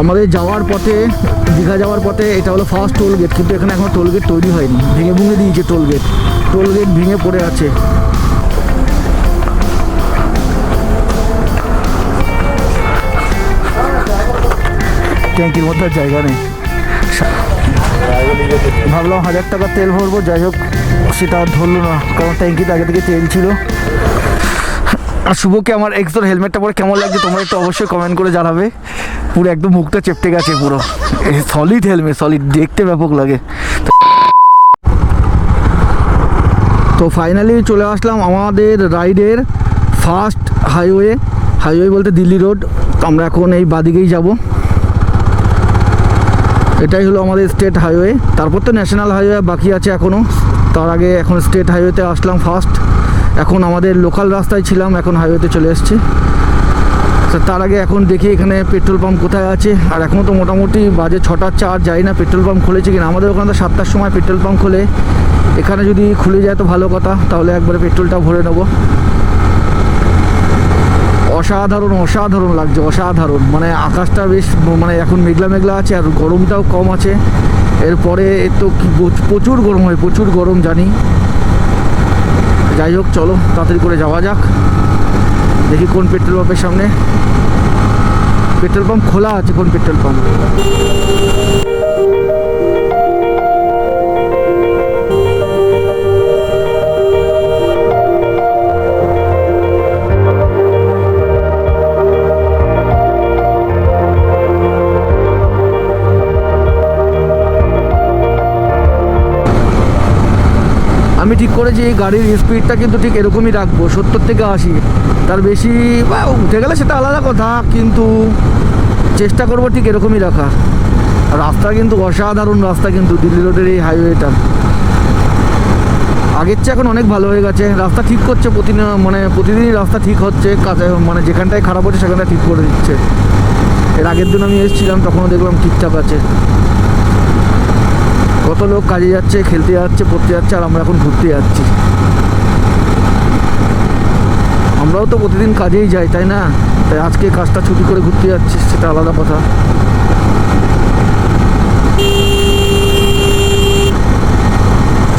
আমাদের যাওয়ার পথে, দীঘা যাওয়ার পথে এটা হলো ফার্স্ট টোল গেট কিন্তু এখানে এখনও টোল গেট তৈরি হয়নি। ভেঙে ভুঙে দিয়েছে টোল গেট টোল গেট ভেঙে পড়ে আছে। ট্যাঙ্কির মধ্যে জায়গা নেই। ভাবলাম হাজার টাকা তেল ভরবো, যাই হোক, সেটা ধরলো না, কারণ ট্যাঙ্কিতে আগে থেকে তেল ছিল। আর শুভকে আমার এক্সোর হেলমেটটা পরে কেমন লাগছে তোমরা একটু অবশ্যই কমেন্ট করে জানাবে। পুরো একদম মুখটা চেপটে গেছে পুরো। সলিড হেলমেট সলিড দেখতে ব্যাপক লাগে। তো ফাইনালি চলে আসলাম আমাদের রাইডের ফার্স্ট হাইওয়ে হাইওয়ে বলতে দিল্লি রোড আমরা এখন এই বাদিকেই যাব। এটাই হলো আমাদের স্টেট হাইওয়ে তারপর তো ন্যাশনাল হাইওয়ে বাকি আছে এখনও তার আগে এখন স্টেট হাইওয়েতে আসলাম ফার্স্ট এখন আমাদের লোকাল রাস্তায় ছিলাম, এখন হাইওয়েতে চলে এসেছি। তার আগে এখন দেখি এখানে পেট্রোল পাম্প কোথায় আছে। আর এখনও তো মোটামুটি বাজে ছটার চার যাই না পেট্রোল পাম্প খুলেছে কিনা। আমাদের ওখানে তো সাতটার সময় পেট্রোল পাম্প খুলে। এখানে যদি খুলে যায় তো ভালো কথা, তাহলে একবারে পেট্রোলটা ভরে নেব। অসাধারণ অসাধারণ লাগছে, অসাধারণ। মানে আকাশটা বেশ মানে এখন মেঘলা মেঘলা আছে আর গরমটাও কম আছে। এরপরে তো প্রচুর গরম হয়, প্রচুর গরম, জানি। যাই হোক, চলো, তাড়াতাড়ি করে যাওয়া যাক। দেখি কোন পেট্রোল পাম্পের সামনে। পেট্রোল পাম্প খোলা আছে কোন পেট্রোল পাম্প? এই গাড়ির স্পিডটা কিন্তু ঠিক এরকমই রাখব, সত্তর থেকে আশি। তার বেশি বা উঠে গেলে সেটা আলাদা কথা, কিন্তু চেষ্টা করব ঠিক এরকমই রাখা রাস্তা কিন্তু অসাধারণ রাস্তা কিন্তু, দিল্লি রোডের এই হাইওয়েটা আগের চেয়ে এখন অনেক ভালো হয়ে গেছে। রাস্তা ঠিক করছে, প্রতিদিন মানে প্রতিদিনই রাস্তা ঠিক হচ্ছে, কাজে মানে যেখানটায় খারাপ হচ্ছে সেখানটায় ঠিক করে দিচ্ছে। এর আগের দিন আমি এসেছিলাম, তখনও দেখলাম ঠিকঠাক আছে। কত লোক কাজে যাচ্ছে, খেলতে যাচ্ছে, পড়তে যাচ্ছে, আর আমরা এখন ঘুরতে যাচ্ছি। আমরাও তো প্রতিদিন কাজেই যাই, তাই না? তাই আজকে কাজটা ছুটি করে ঘুরতে যাচ্ছি, সেটা আলাদা কথা।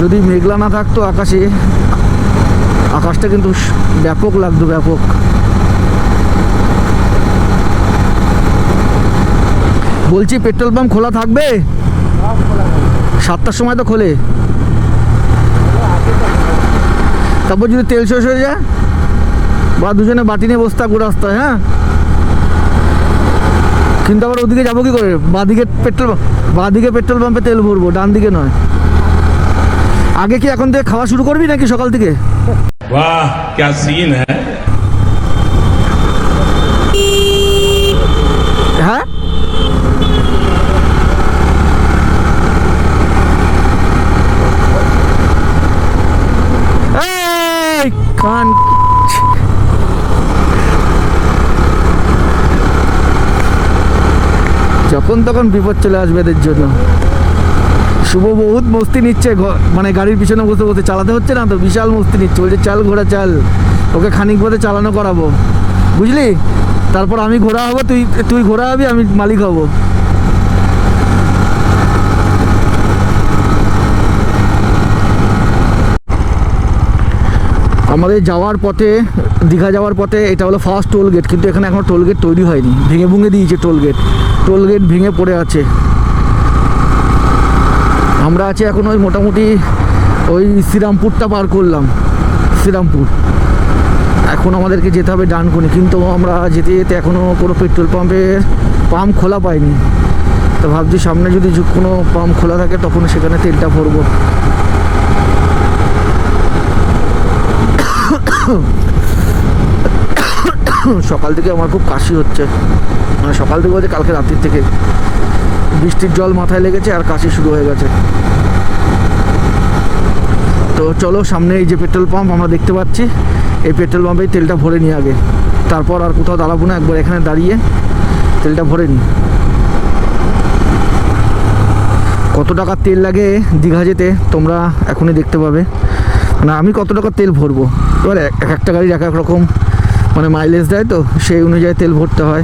যদি মেঘলা না থাকতো আকাশে, আকাশটা কিন্তু ব্যাপক লাগতো, ব্যাপক। বলছি পেট্রোল পাম্প খোলা থাকবে? সাতটার সময় তো খোলে। তারপর যদি তেল শেষ হয়ে যায়, বা দুজনে বাটি নিয়ে বসতে ঘুরে আসতে হয়? হ্যাঁ কিন্তু আবার ওদিকে যাব কি করে? বাঁদিকে পেট্রোল বাঁদিকে পেট্রোল পাম্পে তেল ভরবো, ডান দিকে নয়। আগে কি এখন থেকে খাওয়া শুরু করবি নাকি সকাল থেকে? বাহ, ক্যা সিন হ্যাঁ। যখন তখন বিপদ চলে আসবে এদের জন্য। শুভ বহুত মস্তি নিচ্ছে মানে গাড়ির পিছনে বসে বসে। চালাতে হচ্ছে না তো, বিশাল মস্তি নিচ্ছে। বলছে, চাল ঘোড়া, চাল। ওকে খানিক পথে চালানো করাবো। বুঝলি? তারপর আমি ঘোড়া হব, তুই তুই ঘোড়া হবি, আমি মালিক হব। আমাদের যাওয়ার পথে, দীঘা যাওয়ার পথে এটা হলো ফার্স্ট টোল গেট কিন্তু এখানে এখনও টোল গেট তৈরি হয়নি। ভেঙে ভুঙে দিয়েছে টোল গেট টোল গেট ভেঙে পড়ে আছে। আমরা আছি এখন ওই মোটামুটি ওই শ্রীরামপুরটা পার করলাম। শ্রীরামপুর। এখন আমাদেরকে যেতে হবে ডানকুনি, কিন্তু আমরা যেতে যেতে এখনও কোনো পেট্রোল পাম্পের পাম্প খোলা পাইনি। তো ভাবছি সামনে যদি কোনো পাম্প খোলা থাকে, তখন সেখানে তেলটা ভরবো। সকাল থেকে আমার খুব কাশি হচ্ছে। মানে সকাল থেকে বলতে কালকে রাত্রির থেকে। বৃষ্টির জল মাথায় লেগেছে আর কাশি শুরু হয়ে গেছে। তো চলো সামনে এই যে পেট্রোল পাম্প আমরা দেখতে পাচ্ছি। এই পেট্রোল পাম্পেই তেলটা ভরে নিই আগে। তারপর আর কোথাও দাঁড়াবো না, একবার এখানে দাঁড়িয়ে তেলটা ভরে নিই। কত টাকার তেল লাগে দীঘা যেতে, তোমরা এখনই দেখতে পাবে। না, আমি কত টাকা তেল ভরবো? এবার এক এক একটা গাড়ির এক এক রকম মানে মাইলেজ দেয় তো, সেই অনুযায়ী তেল ভরতে হয়।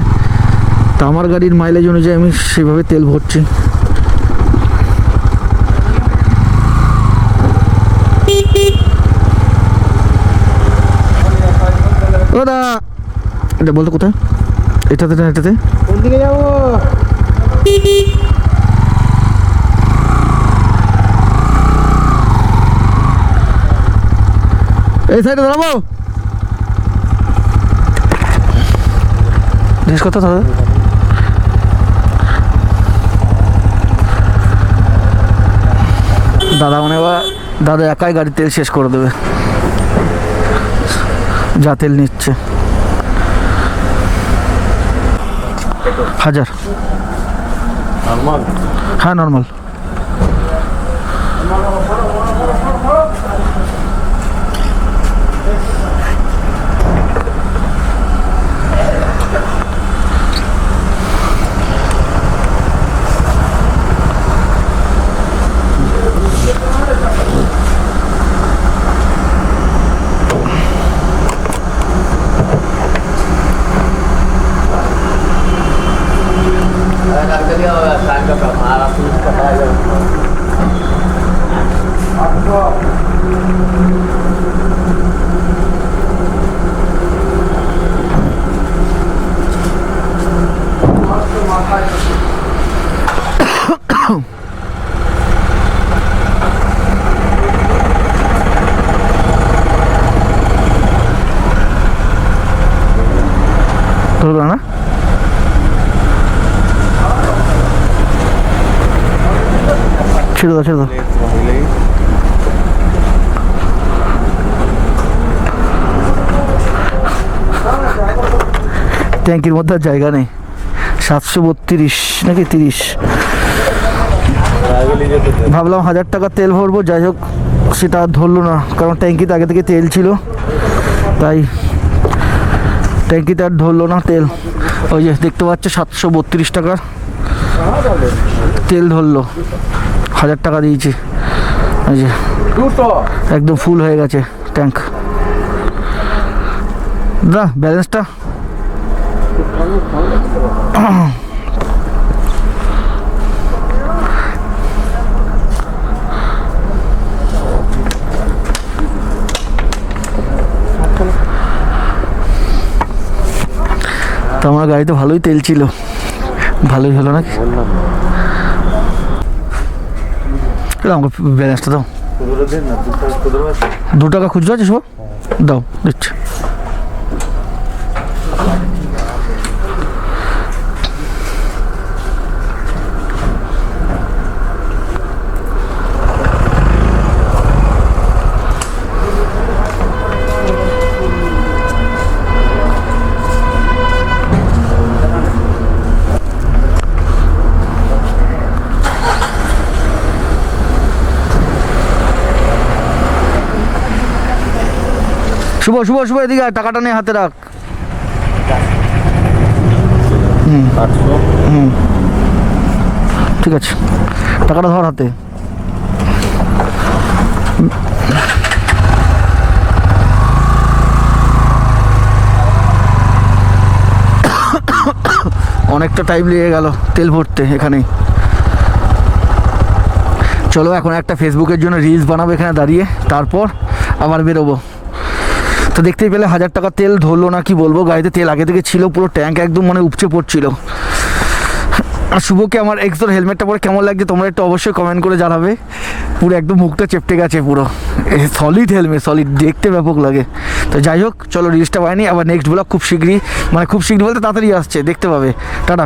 তা আমার গাড়ির মাইলেজ অনুযায়ী আমি সেভাবে তেল ভরছি। এটা বলতো কোথায়? এটাতে না এটাতে? যাব? এই সাইডে দাঁড়াবো। জিনিস কথা দাদা দাদা মানে এবার দাদা একাই গাড়ির তেল শেষ করে দেবে। যা তেল নিচ্ছে। হাজার। হ্যাঁ নর্মাল। ধরবে না? ছেড়ে দাও ছেড়ে দাও। ট্যাঙ্কির মধ্যে আর জায়গা নেই। সাতশো বত্রিশ নাকি তিরিশ? ভাবলাম হাজার টাকা তেল ভরবো, যাই হোক, সেটা ধরলো না, কারণ ট্যাঙ্কিতে আগে থেকে তেল ছিল। তাই ট্যাঙ্কিতে আর ধরলো না তেল। ওই যে দেখতে পাচ্ছ, সাতশো বত্রিশ টাকার তেল ধরলো। হাজার টাকা দিয়েছি। ওই যে একদম ফুল হয়ে গেছে ট্যাঙ্ক। দা ব্যালেন্সটা আমার গাড়িতে ভালোই তেল ছিল। ভালোই হলো এ, আমাকে ব্যালেন্সটা দাও। না? দু টাকা খুচরো আছে সব? দাও দিচ্ছি। শুভ শুভ শুভ এদিকে টাকাটা নিয়ে হাতে রাখ। আটশো ঠিক আছে। টাকাটা ধর হাতে। অনেকটা টাইম লেগে গেল তেল ভরতে এখানেই। চলো এখন একটা ফেসবুকের জন্য রিলস বানাবো এখানে দাঁড়িয়ে। তারপর আবার বেরোবো। তো দেখতেই পেলে হাজার টাকা তেল ধরলো না, কি বলব? গাড়িতে তেল আগে থেকে ছিল, পুরো ট্যাঙ্ক একদম মানে উপচে পড়ছিল। আর শুভকে আমার এক্সোর হেলমেটটা পরে কেমন লাগছে তোমরা একটু অবশ্যই কমেন্ট করে জানাবে। পুরো একদম মুখটা চেপটে গেছে পুরো। সলিড হেলমেট সলিড দেখতে ব্যাপক লাগে। তো যাই হোক, চলো রিলসটা পাইনি আবার নেক্সট ব্লগ খুব শীঘ্রই মানে খুব শীঘ্রই বলতে তাড়াতাড়ি আসছে, দেখতে পাবে। টাটা।